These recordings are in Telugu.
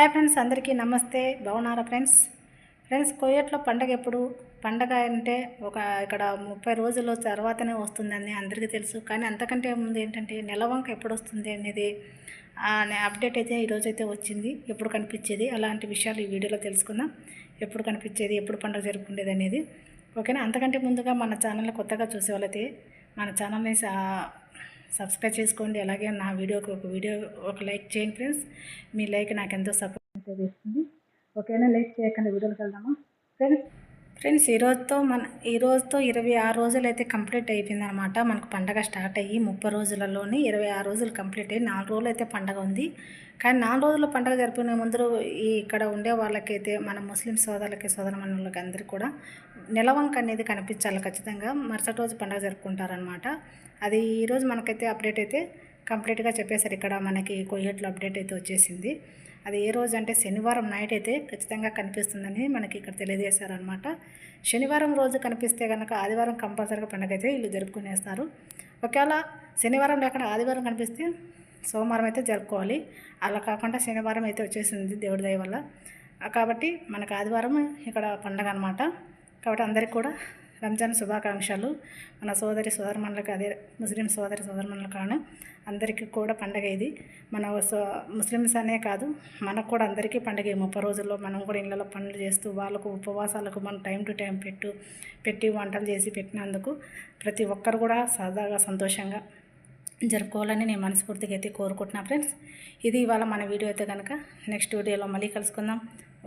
హాయ్ ఫ్రెండ్స్ అందరికీ నమస్తే. బాగున్నారా ఫ్రెండ్స్? ఫ్రెండ్స్ కోయట్లో పండగ ఎప్పుడు? పండగ అంటే ఒక ఇక్కడ ముప్పై రోజుల తర్వాతనే వస్తుందని అందరికీ తెలుసు. కానీ అంతకంటే ముందు ఏంటంటే నెలవంక ఎప్పుడు వస్తుంది అనేది అప్డేట్ అయితే ఈరోజు అయితే వచ్చింది. ఎప్పుడు కనిపించేది? అలాంటి విషయాలు ఈ వీడియోలో తెలుసుకుందాం. ఎప్పుడు కనిపించేది? ఎప్పుడు పండుగ జరుపుకునేది అనేది. ఓకేనా? అంతకంటే ముందుగా మన ఛానల్ని కొత్తగా చూసేవాళ్ళైతే మన ఛానల్ని సబ్స్క్రైబ్ చేసుకోండి. అలాగే నా వీడియోకి ఒక వీడియో ఒక లైక్ చేయండి ఫ్రెండ్స్. మీ లైక్ నాకు ఎంతో సపోర్ట్ చేస్తుంది. ఓకేనా? లైక్ చేయకుండా. వీడియోకి వెళ్దామా? ఫ్రెండ్స్ ఫ్రెండ్స్ ఈ రోజుతో మన ఈ రోజుతో ఇరవై ఆరు రోజులు అయితే కంప్లీట్ అయిపోయింది అనమాట మనకు పండగ స్టార్ట్ అయ్యి ముప్పై రోజులలోనే ఇరవై ఆరు రోజులు కంప్లీట్ అయ్యి నాలుగు రోజులు అయితే పండగ ఉంది. కానీ నాలుగు రోజుల పండగ జరుపుకునే ముందు ఈ ఇక్కడ ఉండే వాళ్ళకైతే మన ముస్లిం సోదరులకి సోదరమణులకి అందరికీ కూడా నెలవంక అనేది కనిపించాలి ఖచ్చితంగా. మరుసటి రోజు పండగ జరుపుకుంటారనమాట అది ఈరోజు మనకైతే అప్డేట్ అయితే కంప్లీట్గా చెప్పేశారు. ఇక్కడ మనకి కొయ్యట్లో అప్డేట్ అయితే వచ్చేసింది. అది ఏ రోజు అంటే శనివారం నైట్ అయితే ఖచ్చితంగా కనిపిస్తుందని మనకి ఇక్కడ తెలియజేశారనమాట శనివారం రోజు కనిపిస్తే కనుక ఆదివారం కంపల్సరీగా పండగ అయితే వీళ్ళు జరుపుకునేస్తారు. ఒకవేళ శనివారం లేకుండా ఆదివారం కనిపిస్తే సోమవారం అయితే జరుపుకోవాలి. అలా కాకుండా శనివారం అయితే వచ్చేసింది దేవుడి దయ వల్ల. కాబట్టి మనకు ఆదివారం ఇక్కడ పండగ అనమాట కాబట్టి అందరికీ కూడా రంజాన్ శుభాకాంక్షలు. మన సోదరి సోదరమణులకు అదే ముస్లిం సోదరి సోదరమణులకు కానీ అందరికీ కూడా పండగ ఇది. మన సో ముస్లిమ్స్ అనే కాదు మనకు కూడా అందరికీ పండగ ముప్పై రోజుల్లో. మనం కూడా ఇళ్ళలో పనులు చేస్తూ వాళ్ళకు ఉపవాసాలకు మనం టైం టు టైం పెట్టు పెట్టి వంటలు చేసి పెట్టినందుకు ప్రతి ఒక్కరు కూడా సరదాగా సంతోషంగా జరుపుకోవాలని నేను మనస్ఫూర్తిగా అయితే కోరుకుంటున్నా ఫ్రెండ్స్. ఇది ఇవాళ మన వీడియో అయితే కనుక నెక్స్ట్ వీడియోలో మళ్ళీ కలుసుకుందాం.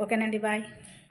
ఓకేనండి బాయ్.